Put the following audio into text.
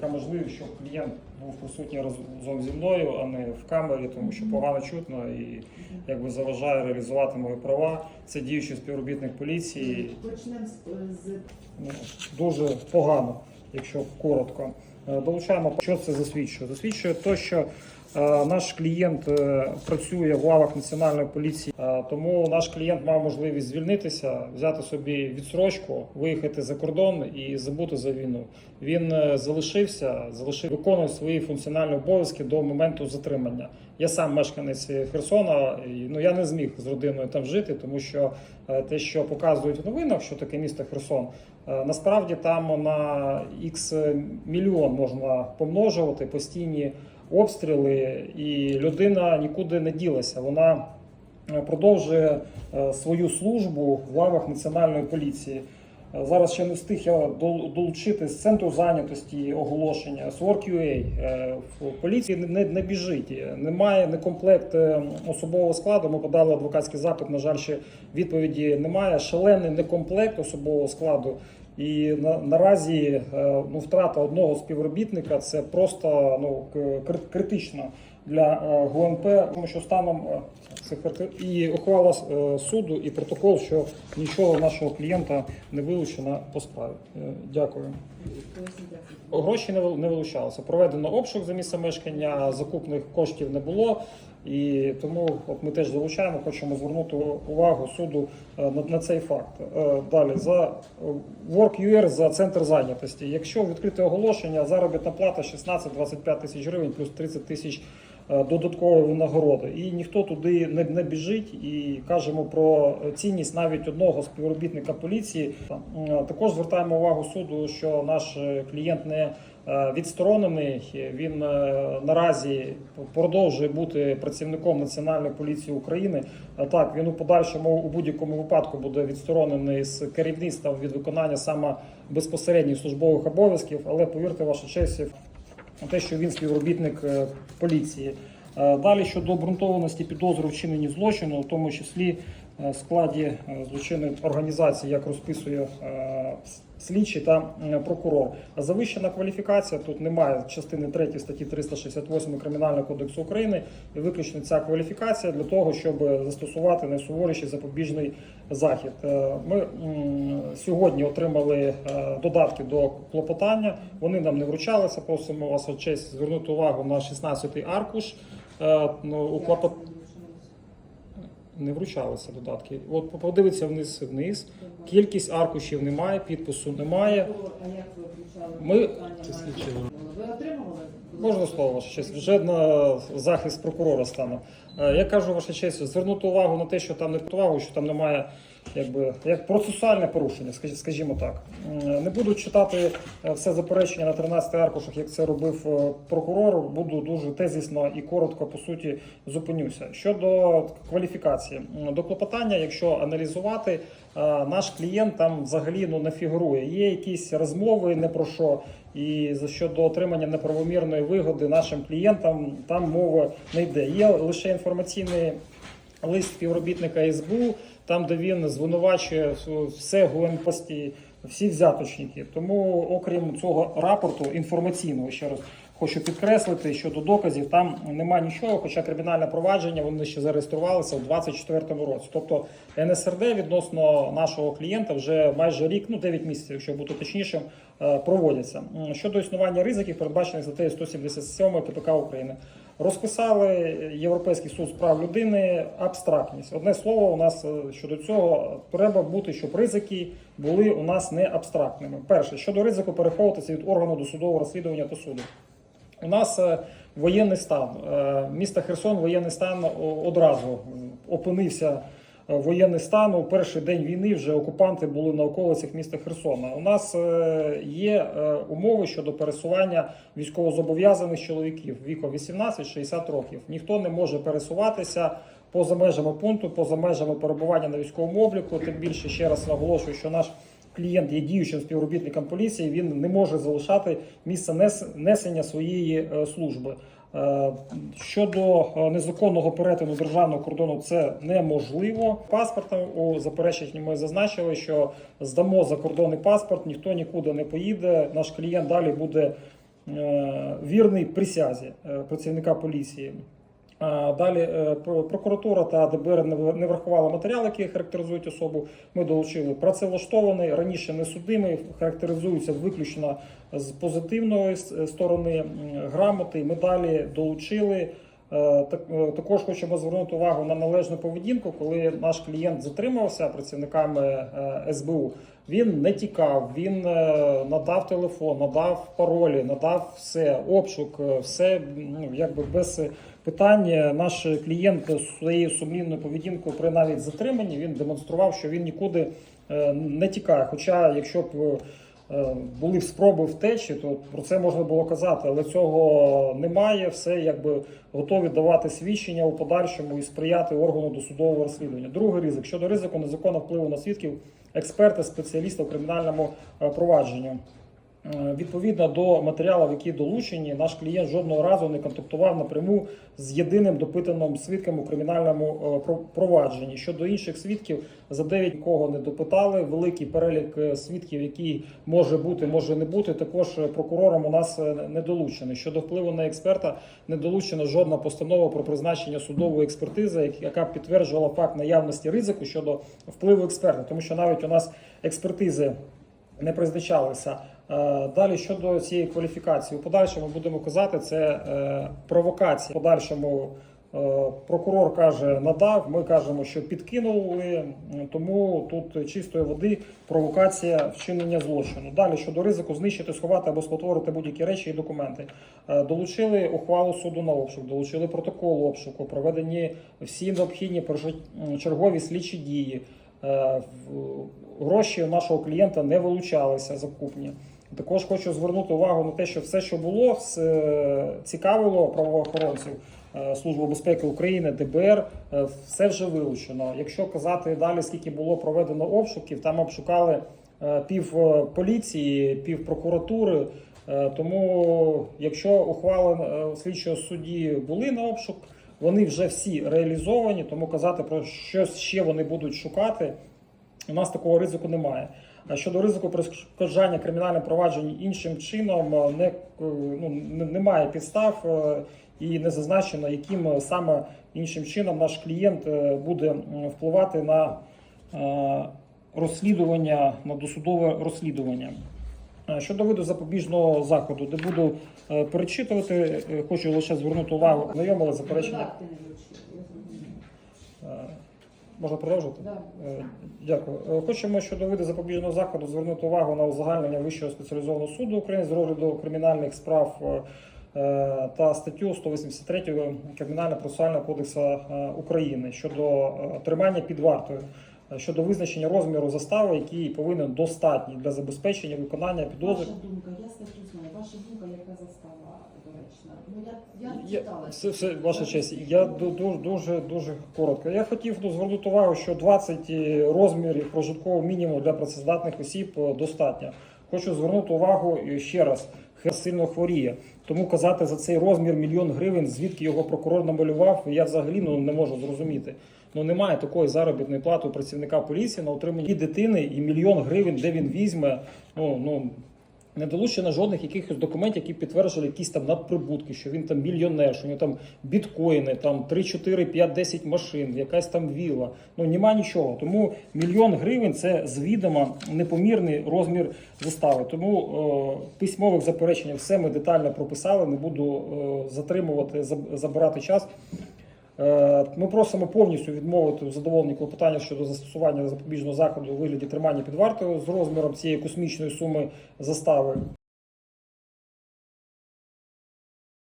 така можливість, щоб клієнт був присутній разом зі мною, а не в камері, тому що погано чутно і якби заважає реалізувати мої права. Це діючий співробітник поліції. Почнемо з, Ну, дуже погано, якщо коротко. Е, Долучаємо, що це засвідчує. Засвідчує те, що е, наш клієнт е, працює в лавах національної поліції, тому наш клієнт мав можливість звільнитися, взяти собі відсрочку, виїхати за кордон і забути за війну. Він залишився, залишив виконує свої функціональні обов'язки до моменту затримання. Я сам мешканець Херсона, і ну я не зміг з родиною там жити, тому що е, те, що показують в новинах, що таке місто Херсон, е, насправді там на х мільйон можна помножувати постійні обстріли, і людина нікуди не ділася. Вона е, продовжує свою службу в лавах національної поліції. Зараз ще не встиг я долучити з центру зайнятості оголошення з Work.ua. Е, В поліції не, не біжить, немає не комплект е, особового складу. Ми подали адвокатський запит. На жаль, ще відповіді немає. Шалений некомплект особового складу. І на, наразі е, ну, втрата одного співробітника це просто ну, критично для е, ГУНП, тому що станом е, і ухвала е, суду, і протокол, що нічого нашого клієнта не вилучено по справі. Дякую. Гроші не вил- не вилучалися. Проведено обшук за місцем мешкання, закупних коштів не було. І тому от ми теж залучаємо, хочемо звернути увагу суду на, на цей факт. Далі за WorkUR за центр зайнятості. Якщо відкрите оголошення, заробітна плата 16-25 тисяч гривень плюс 30 тисяч додаткової винагороди. І ніхто туди не, не біжить. І кажемо про цінність навіть одного співробітника поліції. Е, Також звертаємо увагу суду, що наш е, клієнт не е, відсторонений. Він е, наразі продовжує бути працівником Національної поліції України. Е, Так, він у подальшому у будь-якому випадку буде відсторонений з керівництва від виконання саме безпосередніх службових обов'язків, але повірте, ваша честь, те, що він співробітник е, поліції. Е, Далі щодо обґрунтованості підозри вчинені злочину, в тому числі складі е, злочинної організації, як розписує е, слідчий та е, прокурор. А Завищена кваліфікація тут немає частини 3 статті 368 Кримінального кодексу України і виключно ця кваліфікація для того, щоб застосувати найсуворіший запобіжний захід. Е, Ми сьогодні отримали е, додатки до клопотання. Вони нам не вручалися. Просимо вас честь звернути увагу на 16-й аркуш. Е, ну, У клопот... Не вручалися додатки. От подивиться вниз вниз. Кількість аркушів немає, підпису немає. Ми- Ви отримували? Можна слово, ваша честь, вже на захист прокурора стане. Я кажу, ваша честь, звернути увагу на те, що там не увагу, що там немає якби як процесуальне порушення, скажімо так. Не буду читати е, все заперечення на 13 аркушах, як це робив е, прокурор. Буду дуже тезісно і коротко по суті зупинюся. Щодо кваліфікації до клопотання, якщо аналізувати, е, наш клієнт там взагалі ну не фігурує. Є якісь розмови не про що. І за щодо отримання неправомірної вигоди нашим клієнтам там мова не йде. Є лише інформаційний лист співробітника СБУ, там де він звинувачує все ГУНПості, всі взяточники. Тому, окрім цього рапорту інформаційного, ще раз хочу підкреслити, щодо доказів там немає нічого, хоча кримінальне провадження вони ще зареєструвалися у 2024 році. Тобто НСРД відносно нашого клієнта вже майже рік, ну 9 місяців, якщо бути точнішим, е, проводяться. Щодо існування ризиків, передбачених статтею 177 КПК України. Розписали Європейський суд з прав людини абстрактність. Одне слово, у нас е, щодо цього треба бути, щоб ризики були у нас не абстрактними. Перше, щодо ризику переховуватися від органу досудового розслідування та суду. У нас е, воєнний стан. міста Місто Херсон воєнний стан одразу опинився е, воєнний стан. У перший день війни вже окупанти були на околицях міста Херсона. У нас е, є е, умови щодо пересування військовозобов'язаних чоловіків віком 18-60 років. Ніхто не може пересуватися. Поза межами пункту, поза межами перебування на військовому обліку, тим більше ще раз наголошую, що наш клієнт є діючим співробітником поліції, він не може залишати місце несення своєї е, служби. Е, Щодо е, незаконного перетину державного кордону, це неможливо. Паспортом у запереченні ми зазначили, що здамо закордонний паспорт, ніхто нікуди не поїде. Наш клієнт далі буде е, вірний присязі працівника поліції. Далі е, про- прокуратура та ДБР не врахувала матеріали, які характеризують особу. Ми долучили працевлаштований, раніше не судимий, характеризується виключно з позитивної сторони грамоти. Ми далі долучили. Е, е, Також хочемо звернути увагу на належну поведінку, коли наш клієнт затримався працівниками е, СБУ. Він не тікав, він надав телефон, надав паролі, надав все, обшук, все ну, якби без питань. Наш клієнт своєю сумлінною поведінкою при навіть затриманні він демонстрував, що він нікуди не тікає. Хоча, якщо б були спроби втечі, то про це можна було казати, але цього немає. Все якби готові давати свідчення у подальшому і сприяти органу досудового розслідування. Другий ризик щодо ризику незаконного впливу на свідків, експерти, спеціалісти у кримінальному е, провадженні. Е, Відповідно до матеріалів, які долучені, наш клієнт жодного разу не контактував напряму з єдиним допитаним свідком у кримінальному е, провадженні. Щодо інших свідків, за 9 нікого не допитали. Великий перелік е, свідків, який може бути, може не бути. Також прокурором у нас не долучений. Щодо впливу на експерта, не долучена жодна постанова про призначення судової експертизи, яка б підтверджувала факт наявності ризику щодо впливу експерта, тому що навіть у нас експертизи не призначалися. Е, Далі щодо цієї кваліфікації, у подальшому будемо казати, це е, провокація. У подальшому е, прокурор каже, надав. Ми кажемо, що підкинули. Тому тут чистої води провокація вчинення злочину. Далі щодо ризику знищити, сховати або спотворити будь-які речі і документи. Долучили ухвалу суду на обшук, долучили протокол обшуку, проведені всі необхідні першочергові слідчі дії. Гроші нашого клієнта не вилучалися закупні. Також хочу звернути увагу на те, що все, що було, все цікавило правоохоронців е, Служби безпеки України, ДБР, е, все вже вилучено. Якщо казати далі, скільки було проведено обшуків, там обшукали е, пів поліції, пів прокуратури. Тому, якщо ухвали слідчого судді були на обшук, вони вже всі реалізовані, тому казати про що ще вони будуть шукати, у нас такого ризику немає. А щодо ризику перешкоджання кримінальним провадженням іншим чином, е, не, е, ну, немає підстав е, і не зазначено, яким е, саме іншим чином наш клієнт е, буде впливати на е, розслідування, на досудове розслідування. Е, Щодо виду запобіжного заходу, де буду е, перечитувати, е, хочу лише звернути увагу, знайомили заперечення. Можна продовжити? Да. Е, Дякую. Е, Хочемо щодо виду запобіжного заходу звернути увагу на узагальнення Вищого спеціалізованого суду України з розгляду кримінальних справ е, та статтю 183 Кримінально-процесуального кодексу е, України щодо тримання під вартою. Щодо визначення розміру застави, який повинен достатній для забезпечення виконання підозри. Ваша думка, я статтю знаю. Ваша думка, яка застава Ну я, я читала. все, все, ваша честь. Я ду- дуже дуже дуже коротко. Я хотів ну, звернути увагу, що 20 розмірів прожиткового мінімуму для працездатних осіб е, достатньо. Хочу звернути увагу е, ще раз. Хер сильно хворіє. Тому казати за цей розмір мільйон гривень, звідки його прокурор намалював, я взагалі ну, не можу зрозуміти. Ну немає такої заробітної плати у працівника поліції на утримання дитини і мільйон гривень, де він візьме. Ну ну не долучено жодних якихось документів, які підтверджували якісь там надприбутки, що він там мільйонер, що у нього там біткоїни, там 3, 4, 5, 10 машин, якась там віла. Ну нема нічого. Тому мільйон гривень це звідомо непомірний розмір застави. Тому е, письмових заперечень все ми детально прописали. Не буду е, затримувати, забирати час. Е, Ми просимо повністю відмовити у задоволенні клопотання щодо застосування запобіжного заходу у вигляді тримання під вартою з розміром цієї космічної суми застави.